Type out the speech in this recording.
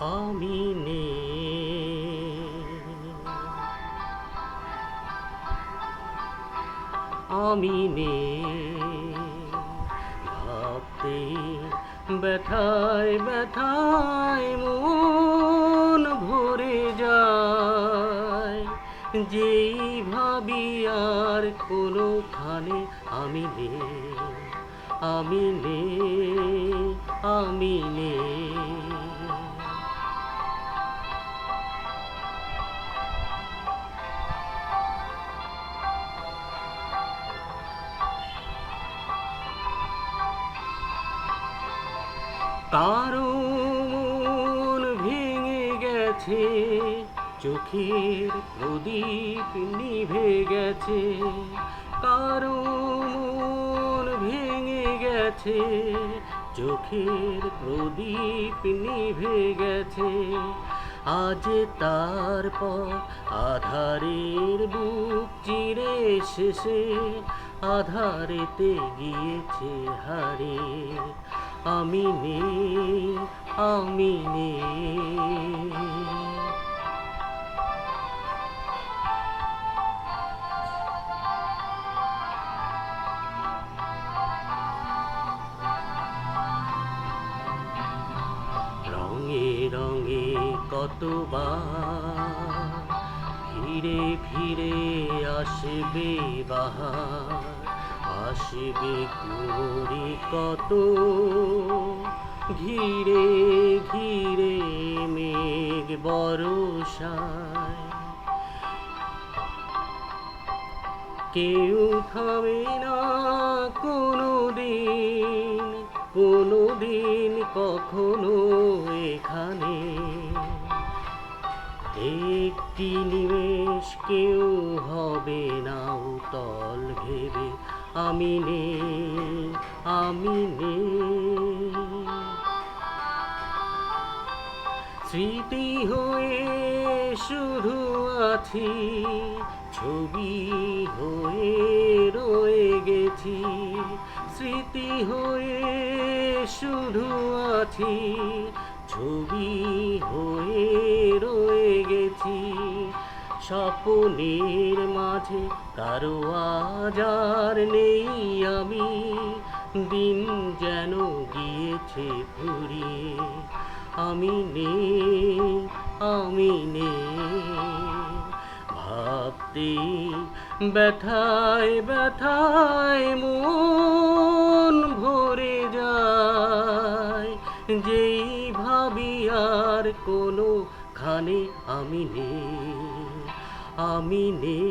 আমি নে আমি নে ভাবতে ব্যথায় ব্যথায় মন ভরে যায়। যেই ভাবি আর কোনোখানে আমি নে আমি নে আমি কারও মন ভেঙে গেছে, চোখের প্রদীপ নিভে গেছে। কারও মন ভেঙে গেছে, চোখের প্রদীপ নিভে গেছে। আজ তারপর আধারের বুক চিরে শেষে আধারেতে গিয়েছে হারে। আমি নেই আমি রঙে রঙে কতবার ফিরে ফিরে আসবে বাহার। আসবে কুড়ি কত? ঘিরে ঘিরে মেঘ বরসায় কেউ থামে না কোনো দিন কোনো দিন কখনো এখানে। একটি নিমেষ কেউ হবে না উতল ভেবে। আমি নে আমি নে স্মৃতি হয়ে শুধু আছি, ছবি হয়ে রয়ে গেছি। স্মৃতি হয়ে শুধু আছি, ছবি হয়ে স্বপনের মাঝে কারও আজার নেই আমি। দিন যেন গিয়েছে ফুরিয়ে। আমি নেই আমি নেই ভাবতে ব্যথায় ব্যথায় মন ভরে যায়। যেই ভাবি আর কোনো খানে আমি নেই। আমি নেই